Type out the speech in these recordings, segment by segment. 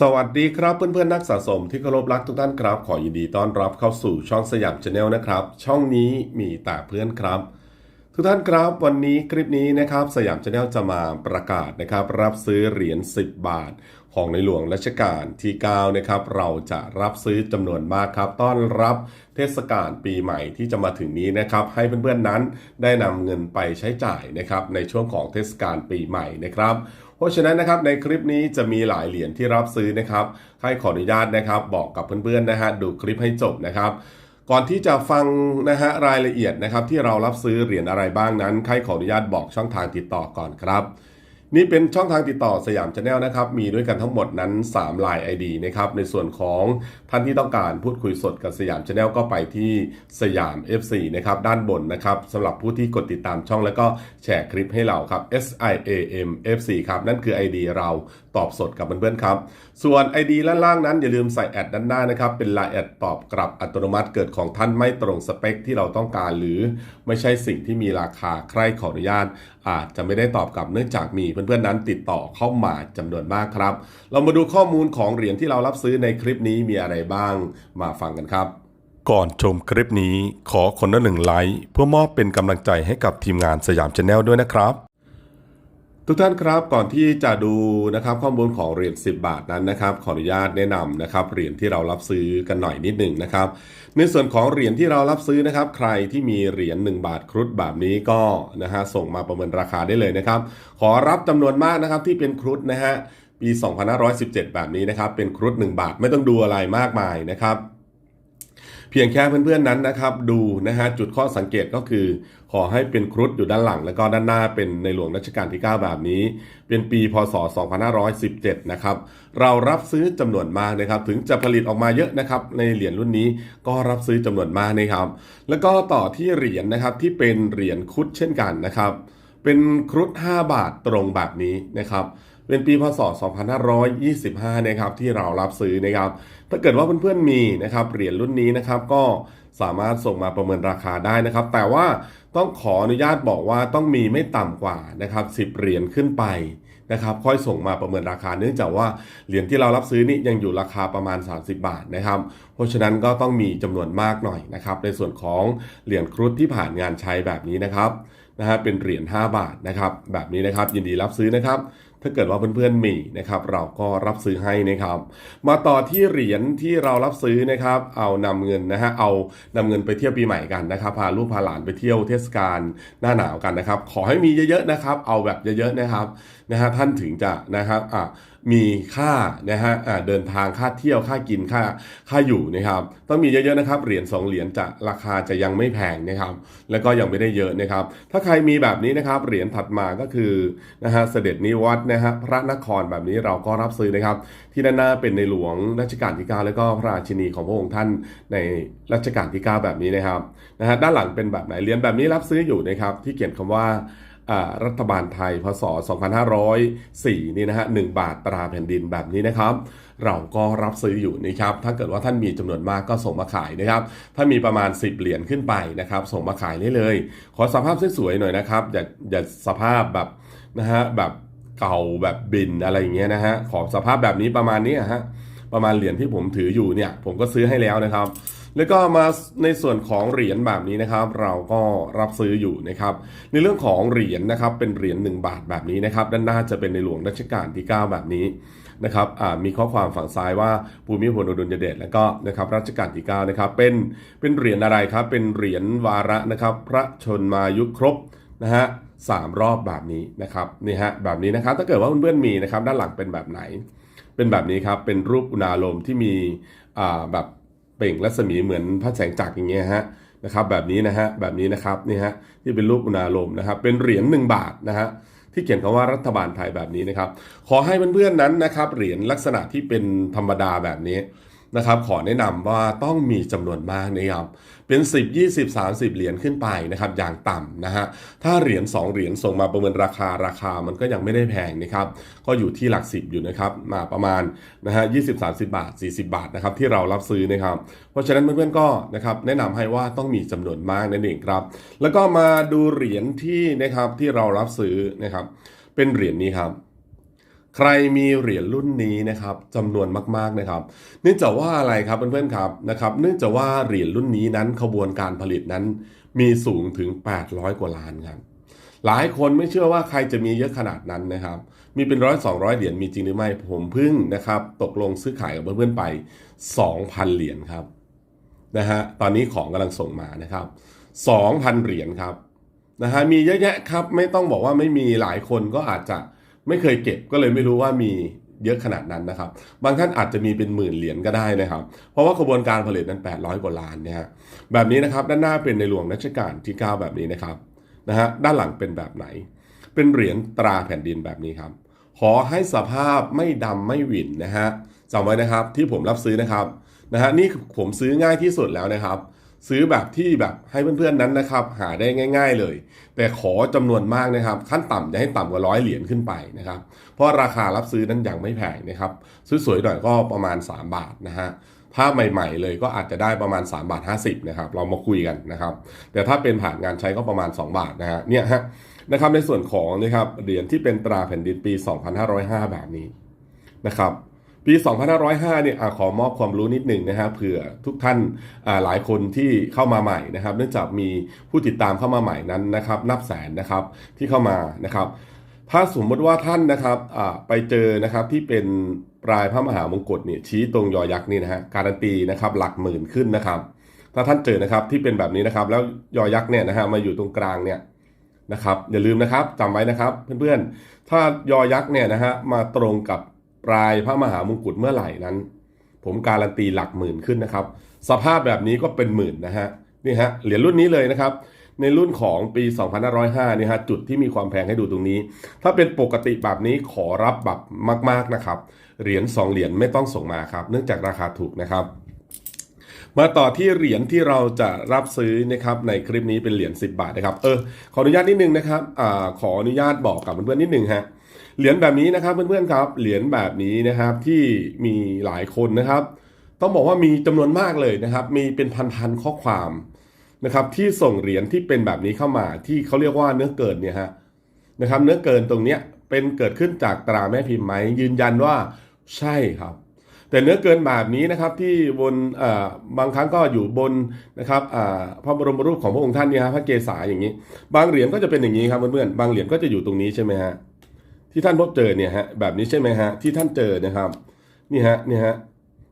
สวัสดีครับเพื่อนๆนักสะสมที่เคารพรักทุกท่านครับ ขอยินดีต้อนรับเข้าสู่ช่องสยามชาแนลนะครับ ช่องนี้มีแต่เพื่อนครับ ทุกท่านครับวันนี้คลิปนี้นะครับสยามชาแนลจะมาประกาศนะครับ รับซื้อเหรียญ10 บาท ของในหลวงรัชกาลที่9นะครับเราจะรับซื้อจำนวนมากครับ ต้อนรับเทศกาลปีใหม่ที่จะมาถึงนี้นะครับ ให้เพื่อนๆนั้นได้นำเงินไปใช้จ่ายนะครับในช่วงของเทศกาลปีใหม่นะครับ เพราะฉะนั้นนะครับในคลิปนี้จะมีหลายเหรียญที่รับซื้อนะครับให้ขออนุญาตนะครับ บอกกับเพื่อนๆนะฮะดูคลิปให้จบนะครับก่อนที่จะฟังนะฮะรายละเอียดนะครับที่เรารับซื้อเหรียญอะไรบ้างนั้นใครขออนุญาตบอกช่องทางติดต่อก่อนครับ นี่เป็นช่องทางติดต่อสยามชาแนลนะครับ มีด้วยกันทั้งหมดนั้น3ลาย ID นะครับ ในส่วนของท่านที่ต้องการพูดคุยสดกับสยามชาแนลก็ไปที่สยาม F4 นะครับ ด้านบนนะครับสำหรับผู้ที่กดติดตามช่องแล้วก็แชร์คลิปให้เราครับ S I A M F4 ครับ นั่นคือ ID เราตอบสดกับเพื่อนๆครับ ส่วน ID ด้านล่างนั้นอย่าลืมใส่แอดด้านหน้านะครับ เป็นลายแอดตอบกลับอัตโนมัติเกิดของท่านไม่ตรงสเปคที่เราต้องการ หรือไม่ใช่สิ่งที่มีราคาใครขออนุญาต อาจจะไม่ได้ตอบกลับเนื่องจากมีเพื่อนๆนั้นติดต่อเข้ามาจำนวนมากครับ เรามาดูข้อมูลของเหรียญที่เรารับซื้อในคลิปนี้มีอะไรบ้างมาฟังกันครับ ก่อนชมคลิปนี้ขอคนละหนึ่งไลค์เพื่อมอบเป็นกำลังใจให้กับทีมงานสยามชาแนลด้วยนะครับ ทุกท่านครับก่อนที่จะดูนะครับข้อมูลของเหรียญ10 บาทนั้นนะครับขออนุญาตแนะนำนะครับเหรียญที่เรารับซื้อกันหน่อยนิดหนึ่งนะครับในส่วนของเหรียญที่เรารับซื้อนะครับใครที่มีเหรียญ1บาทครุฑแบบนี้ก็นะฮะส่งมาประเมินราคาได้เลยนะครับ ขอรับจำนวนมากนะครับที่เป็นครุฑนะฮะปี 2517 แบบนี้นะครับเป็นครุฑ1บาทไม่ต้องดูอะไรมากมายนะครับ เพียงแค่เพื่อนๆนั้นนะครับ ดูนะฮะจุดข้อสังเกตก็คือ ขอให้เป็นครุฑอยู่ด้านหลัง แล้วก็ด้านหน้าเป็นในหลวงรัชกาลที่ 9 แบบนี้ เป็นปีพศ 2517 นะครับ เรารับซื้อจำนวนมากนะครับ ถึงจะผลิตออกมาเยอะนะครับ ในเหรียญรุ่นนี้ก็รับซื้อจำนวนมากนะครับ แล้วก็ต่อที่เหรียญนะครับที่เป็นเหรียญครุฑเช่นกันนะครับ เป็นครุฑ5บาทตรงแบบนี้นะครับ เป็นปีพศ 2525 นะครับที่เรารับซื้อนะครับ ถ้าเกิดว่าเพื่อนๆมีนะครับเหรียญรุ่นนี้นะครับก็สามารถส่งมาประเมินราคาได้นะครับ แต่ว่าต้องขออนุญาตบอกว่าต้องมีไม่ต่ำกว่านะครับ10 เหรียญขึ้นไปนะครับ ค่อยส่งมาประเมินราคา เนื่องจากว่าเหรียญที่เรารับซื้อนี่ยังอยู่ราคาประมาณ 30 บาทนะครับ เพราะฉะนั้นก็ต้องมีจำนวนมากหน่อยนะครับ ในส่วนของเหรียญครุฑที่ผ่านงานใช้แบบนี้นะครับนะฮะเป็นเหรียญ5บาทนะครับ แบบนี้นะครับยินดีรับซื้อนะครับ ถ้าเกิดว่าเพื่อนๆมีนะครับ เราก็รับซื้อให้นะครับ มาต่อที่เหรียญที่เรารับซื้อนะครับ เอานำเงินนะฮะเอานำเงินไปเที่ยวปีใหม่กันนะครับ พาลูกพาหลานไปเที่ยวเทศกาลหน้าหนาวกันนะครับ ขอให้มีเยอะๆนะครับ เอาแบบเยอะๆนะครับนะฮะท่านถึงจะนะครับอะมีค่านะฮะอะเดินทางค่าเที่ยวค่ากินค่าค่าอยู่นะครับต้องมีเยอะๆนะครับเหรียญสองเหรียญจะราคาจะยังไม่แพงนะครับแล้วก็ยังไม่ได้เยอะนะครับ ถ้าใครมีแบบนี้นะครับเหรียญถัดมาก็คือนะฮะเสด็จนิวัตนะฮะพระนครแบบนี้เราก็รับซื้อนะครับ ที่ด้านหน้าเป็นในหลวงรัชกาลที่ 9 แล้วก็พระราชินีของพระองค์ท่านในรัชกาลที่ 9 แบบนี้นะครับนะฮะด้านหลังเป็นแบบไหนเหรียญแบบนี้รับซื้ออยู่นะครับที่เขียนคำว่าอ่า รัฐบาลไทยพศ 2504 นี่นะฮะ 1 บาทตราแผ่นดินแบบนี้นะครับ เราก็รับซื้ออยู่นะครับ ถ้าเกิดว่าท่านมีจำนวนมากก็ส่งมาขายนะครับ ถ้ามีประมาณ 10 เหรียญขึ้นไปนะครับ ส่งมาขายได้เลย ขอสภาพสวยๆหน่อยนะครับ อย่าอย่าสภาพแบบนะฮะแบบเก่าแบบบินอะไรอย่างเงี้ยนะฮะ ขอสภาพแบบนี้ประมาณนี้ฮะ ประมาณเหรียญที่ผมถืออยู่เนี่ย ผมก็ซื้อให้แล้วนะครับ แล้วก็มาในส่วนของเหรียญแบบนี้นะครับ เราก็รับซื้ออยู่นะครับ ในเรื่องของเหรียญนะครับเป็นเหรียญ1บาทแบบนี้นะครับ ด้านหน้าจะเป็นในหลวงรัชกาลที่ 9 แบบนี้นะครับมีข้อความฝั่งซ้ายว่าภูมิพลอดุลยเดชแล้วก็นะครับรัชกาลที่9นะครับเป็นเป็นเหรียญอะไรครับ เป็นเหรียญวาระนะครับ พระชนมายุครบนะฮะสามรอบแบบนี้นะครับนี่ฮะแบบนี้นะครับถ้าเกิดว่าเพื่อนๆมีนะครับ ด้านหลังเป็นแบบไหน เป็นแบบนี้ครับเป็นรูปอุณาโลมที่มีอ่าแบบ เปล่งรัศมีเหมือนพระแสงจักรอย่างเงี้ยฮะนะครับแบบนี้นะฮะแบบนี้นะครับนี่ฮะที่เป็นรูปอุณาโลมนะครับเป็นเหรียญ1บาทนะฮะที่เขียนคำว่ารัฐบาลไทยแบบนี้นะครับ ขอให้เพื่อนๆนั้นนะครับเหรียญลักษณะที่เป็นธรรมดาแบบนี้ นะครับขอแนะนำว่าต้องมีจำนวนมากนะครับเป็น 10 20 30 เหรียญขึ้นไปนะครับอย่างต่ำนะฮะถ้าเหรียญ2เหรียญส่งมาประเมินราคาราคามันก็ยังไม่ได้แพงนะครับก็อยู่ที่หลักสิบอยู่นะครับมาประมาณนะฮะ20 30บาท 40 บาทนะครับที่เรารับซื้อนะครับเพราะฉะนั้นเพื่อนๆก็นะครับแนะนำให้ว่าต้องมีจำนวนมากนั่นเองครับ แล้วก็มาดูเหรียญที่นะครับที่เรารับซื้อนะครับเป็นเหรียญนี้ครับ ใครมีเหรียญรุ่นนี้นะครับจำนวนมากๆนะครับ เนื่องจากว่าอะไรครับเพื่อนๆครับนะครับ เนื่องจากว่าเหรียญรุ่นนี้นั้นขบวนการผลิตนั้น มีสูงถึง 800 กว่าล้านครับหลายคนไม่เชื่อว่าใครจะมีเยอะขนาดนั้นนะครับ มีเป็นร้อยสองร้อยเหรียญมีจริงหรือไม่ผมเพิ่งนะครับ ตกลงซื้อขายกับเพื่อนๆไป 2,000 เหรียญครับนะฮะตอนนี้ของกำลังส่งมานะครับ 2,000 เหรียญครับนะฮะมีเยอะแยะครับ ไม่ต้องบอกว่าไม่มีหลายคนก็อาจจะ ไม่เคยเก็บก็เลยไม่รู้ว่ามีเยอะขนาดนั้นนะครับ บางท่านอาจจะมีเป็นหมื่นเหรียญก็ได้นะครับ เพราะว่าขบวนการผลิตนั้น 800 กว่าล้านเนี่ยฮะแบบนี้นะครับด้านหน้าเป็นในหลวงรัชกาลที่ 9 แบบนี้นะครับนะฮะด้านหลังเป็นแบบไหน เป็นเหรียญตราแผ่นดินแบบนี้ครับ ขอให้สภาพไม่ดำไม่หวินนะฮะจำไว้นะครับที่ผมรับซื้อนะครับนะฮะนี่ผมซื้อง่ายที่สุดแล้วนะครับ ซื้อแบบที่แบบให้เพื่อนๆนั้นนะครับ หาได้ง่าย ๆเลย แต่ขอจำนวนมากนะครับ ขั้นต่ำจะให้ต่ำกว่าร้อยเหรียญขึ้นไปนะครับ เพราะราคารับซื้อนั้นยังไม่แพงนะครับ ซื้อสวยหน่อยก็ประมาณ 3 บาทนะฮะถ้าใหม่ๆเลยก็อาจจะได้ประมาณ3บาท50นะครับเรามาคุยกันนะครับ แต่ถ้าเป็นผ่านงานใช้ก็ประมาณ 2 บาทนะฮะเนี่ยฮะนะครับในส่วนของนะครับเหรียญที่เป็นตราแผ่นดินปี 2505 แบบนี้นะครับ ปี 2505 เนี่ยอขอมอบความรู้นิดหนึ่งนะฮะเผื่อทุกท่านหลายคนที่เข้ามาใหม่นะครับ เนื่องจากมีผู้ติดตามเข้ามาใหม่นั้นนะครับ นับแสนนะครับที่เข้ามานะครับ ถ้าสมมติว่าท่านนะครับไปเจอนะครับที่เป็นปลายพระมหามงกุฎเนี่ยชี้ตรงยอยักษ์นี่นะฮะการันตีนะครับหลักหมื่นขึ้นนะครับ ถ้าท่านเจอนะครับที่เป็นแบบนี้นะครับ แล้วยอยักษ์เนี่ยนะฮะมาอยู่ตรงกลางเนี่ยนะครับอย่าลืมนะครับจำไว้นะครับเพื่อนๆ ถ้ายอยักษ์เนี่ยนะฮะมาตรงกับ ปลายพระมหามงกุฎเมื่อไหร่นั้น ผมการันตีหลักหมื่นขึ้นนะครับ สภาพแบบนี้ก็เป็นหมื่นนะฮะนี่ฮะเหรียญรุ่นนี้เลยนะครับ ในรุ่นของปี 2505นี่ฮะจุดที่มีความแพงให้ดูตรงนี้ ถ้าเป็นปกติแบบนี้ขอรับแบบมาก ๆนะครับ เหรียญ2เหรียญไม่ต้องส่งมาครับ เนื่องจากราคาถูกนะครับมาต่อที่เหรียญที่เราจะรับซื้อนะครับในคลิปนี้เป็นเหรียญ10 บาทนะครับ เออขออนุญาตนิดนึงนะครับอ่าขออนุญาตบอกกับเพื่อนๆนิดนึงฮะ เหรียญแบบนี้นะครับเพื่อนๆครับเหรียญแบบนี้นะครับที่มีหลายคนนะครับ ต้องบอกว่ามีจำนวนมากเลยนะครับ มีเป็นพันๆข้อความนะครับ ที่ส่งเหรียญที่เป็นแบบนี้เข้ามาที่เขาเรียกว่าเนื้อเกินเนี่ยฮะนะครับ เนื้อเกินตรงเนี้ยเป็นเกิดขึ้นจากตราแม่พิมพ์ไหมยืนยันว่าใช่ครับ แต่เนื้อเกินแบบนี้นะครับที่บนบางครั้งก็อยู่บนนะครับพระบรมรูปของพระองค์ท่านเนี่ยฮะพระเกศาอย่างนี้ บางเหรียญก็จะเป็นอย่างนี้ครับเพื่อนๆบางเหรียญก็จะอยู่ตรงนี้ใช่ไหมฮะ ที่ท่านพบเจอเนี่ยฮะแบบนี้ใช่ไหมฮะที่ท่านเจอนะครับนี่ฮะนี่ฮะ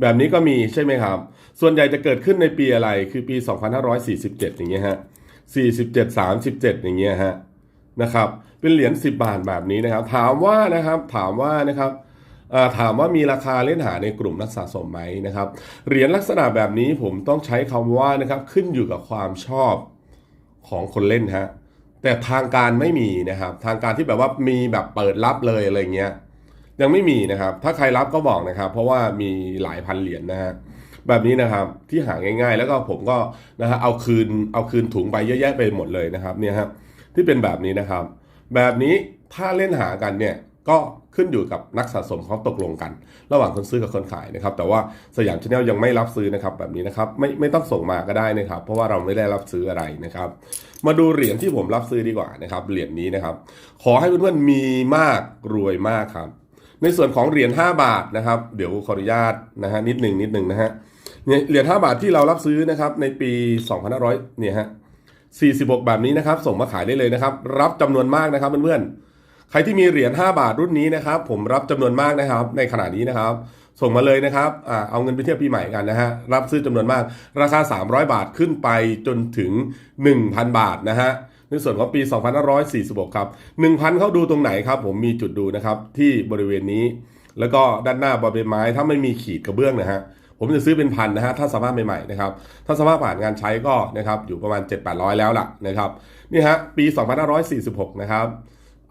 แบบนี้ก็มีใช่ไหมครับ ส่วนใหญ่จะเกิดขึ้นในปีอะไรคือปี 2547 อย่างเงี้ยฮะ47 37 อย่างเงี้ยฮะนะครับเป็นเหรียญ10 บาทแบบนี้นะครับ ถามว่านะครับถามว่านะครับถามว่ามีราคาเล่นหาในกลุ่มนักสะสมไหมนะครับเหรียญลักษณะแบบนี้ผมต้องใช้คำว่านะครับขึ้นอยู่กับความชอบของคนเล่นฮะ แต่ทางการไม่มีนะครับ ทางการที่แบบว่ามีแบบเปิดรับเลยอะไรเงี้ยยังไม่มีนะครับ ถ้าใครรับก็บอกนะครับ เพราะว่ามีหลายพันเหรียญนะฮะแบบนี้นะครับที่หาง่าย ๆ แล้วก็ผมก็นะฮะเอาคืนเอาคืนถุงไปเยอะแยะไปหมดเลยนะครับเนี่ยฮะที่เป็นแบบนี้นะครับ แบบนี้ถ้าเล่นหากันเนี่ย ก็ขึ้นอยู่กับนักสะสมเขาตกลงกัน ระหว่างคนซื้อกับคนขายนะครับ แต่ว่าสยามชาแนลยังไม่รับซื้อนะครับแบบนี้นะครับไม่ไม่ต้องส่งมาก็ได้นะครับ เพราะว่าเราไม่ได้รับซื้ออะไรนะครับ มาดูเหรียญที่ผมรับซื้อดีกว่านะครับเหรียญนี้นะครับ ขอให้เพื่อนๆมีมากรวยมากครับ ในส่วนของเหรียญ5บาทนะครับ เดี๋ยวขออนุญาตนะฮะนิดหนึ่งนิดหนึ่งนะฮะเหรียญ5บาทที่เรารับซื้อนะครับในปี 2500เนี่ยฮะ46 แบบนี้นะครับ ส่งมาขายได้เลยนะครับ รับจำนวนมากนะครับเพื่อนๆ ใครที่มีเหรียญ5บาทรุ่นนี้นะครับ ผมรับจำนวนมากนะครับ ในขณะนี้นะครับ ส่งมาเลยนะครับอ่าเอาเงินไปเที่ยวปีใหม่กันนะฮะรับซื้อจำนวนมาก ราคา 300 บาทขึ้นไปจนถึง 1,000 บาทนะฮะในส่วนของปี2546ครับ1,000 เขาดูตรงไหนครับ ผมมีจุดดูนะครับที่บริเวณนี้ แล้วก็ด้านหน้าบอใบไม้ถ้าไม่มีขีดกระเบื้องนะฮะผมจะซื้อเป็นพันนะฮะถ้าสภาพใหม่ๆนะครับถ้าสภาพผ่านงานใช้ก็นะครับอยู่ประมาณ 7-800 แล้วล่ะนะครับนี่ฮะปี 2546 นะครับ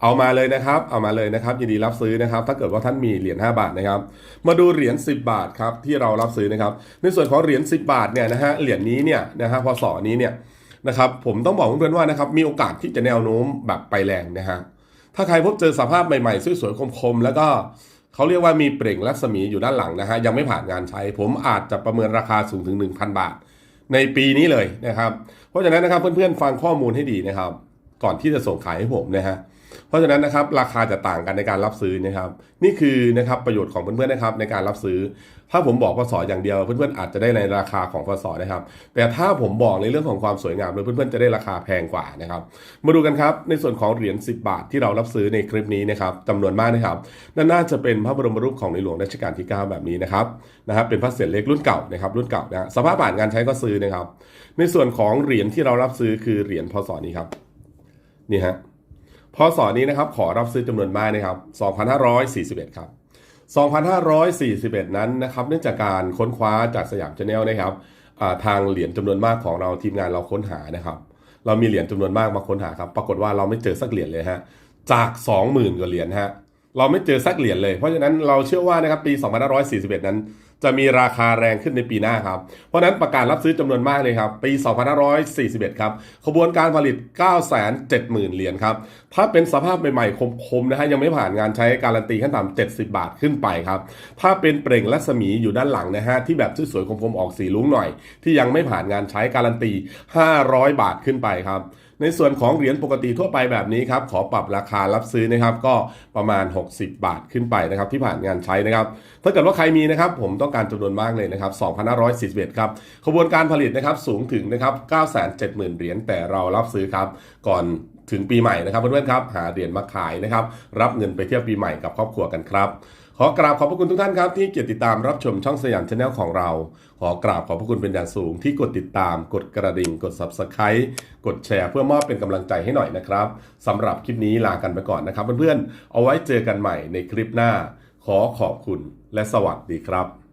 เอามาเลยนะครับ เอามาเลยนะครับ ยินดีรับซื้อนะครับ ถ้าเกิดว่าท่านมีเหรียญ5บาทนะครับ มาดูเหรียญ10 บาทครับที่เรารับซื้อนะครับ ในส่วนของเหรียญ10 บาทเนี่ยนะฮะ เหรียญนี้เนี่ยนะฮะพศนี้เนี่ยนะครับผมต้องบอกเพื่อนๆว่านะครับมีโอกาสที่จะแนวโน้มแบบไปแรงนะฮะถ้าใครพบเจอสภาพใหม่ๆสวยๆคมๆแล้วก็เขาเรียกว่ามีเปล่งรัศมีอยู่ด้านหลังนะฮะยังไม่ผ่านงานใช้ ผมอาจจะประเมินราคาสูงถึง 1,000 บาท ในปีนี้เลยนะครับ เพราะฉะนั้นนะครับเพื่อนๆฟังข้อมูลให้ดีนะครับ ก่อนที่จะส่งขายให้ผมนะฮะ เพราะฉะนั้นนะครับราคาจะต่างกันในการรับซื้อนะครับนี่คือนะครับประโยชน์ของเพื่อนๆนะครับในการรับซื้อ ถ้าผมบอกพศอย่างเดียวเพื่อนๆอาจจะได้ในราคาของพศนะครับ แต่ถ้าผมบอกในเรื่องของความสวยงามเลยเพื่อนๆจะได้ราคาแพงกว่านะครับ มาดูกันครับในส่วนของเหรียญ10 บาทที่เรารับซื้อในคลิปนี้นะครับจำนวนมากนะครับนั่นน่าจะเป็นพระบรมรูปของในหลวงรัชกาลที่ 9 แบบนี้นะครับนะครับเป็นพระเศียรเล็กรุ่นเก่านะครับรุ่นเก่านะสภาพผ่านการใช้ก็ซื้อนะครับ ในส่วนของเหรียญที่เรารับซื้อคือเหรียญพศนี้ครับนี่ฮะ พศนี้นะครับขอรับซื้อจำนวนมากนะครับ 2541 ครับ 2541 นั้นนะครับ เนื่องจากการค้นคว้าจากสยามชาแนลนะครับทางเหรียญจำนวนมากของเราทีมงานเราค้นหานะครับ เรามีเหรียญจำนวนมากมาค้นหาครับ ปรากฏว่าเราไม่เจอสักเหรียญเลยฮะ จาก 20,000 กว่าเหรียญฮะ เราไม่เจอสักเหรียญเลย เพราะฉะนั้นเราเชื่อว่านะครับปี 2541 นั้น จะมีราคาแรงขึ้นในปีหน้าครับ เพราะฉะนั้นประกาศรับซื้อจำนวนมากเลยครับ ปี 2541 ครับ ขบวนการผลิต 970,000 เหรียญครับ ถ้าเป็นสภาพใหม่ๆ คมๆนะฮะยังไม่ผ่านงานใช้การันตีขั้นต่ำ70 บาทขึ้นไปครับ ถ้าเป็นเปล่งรัศมีอยู่ด้านหลังนะฮะที่แบบสวยๆคมๆออกสีลุ้งหน่อย ที่ยังไม่ผ่านงานใช้การันตี 500 บาทขึ้นไปครับ ในส่วนของเหรียญปกติทั่วไปแบบนี้ครับขอปรับราคารับซื้อนะครับก็ประมาณ 60 บาทขึ้นไปนะครับที่ผ่านงานใช้นะครับถ้าเกิดว่าใครมีนะครับผมต้องการจำนวนมากเลยนะครับ2,541ครับขบวนการผลิตนะครับสูงถึงนะครับ970,000 เหรียญแต่เรารับซื้อครับก่อนถึงปีใหม่นะครับเพื่อนๆครับหาเหรียญมาขายนะครับรับเงินไปเที่ยวปีใหม่กับครอบครัวกันครับ ขอกราบขอบพระคุณทุกท่านครับที่เกียรติดตามรับชมช่องสยามชาแนลของเรา ขอกราบขอบพระคุณเป็นอย่างสูงที่กดติดตาม กดกระดิ่ง กด subscribe กดแชร์เพื่อมอบเป็นกำลังใจให้หน่อยนะครับสำหรับคลิปนี้ลากันไปก่อนนะครับเพื่อนๆ เอาไว้เจอกันใหม่ในคลิปหน้า ขอขอบคุณและสวัสดีครับ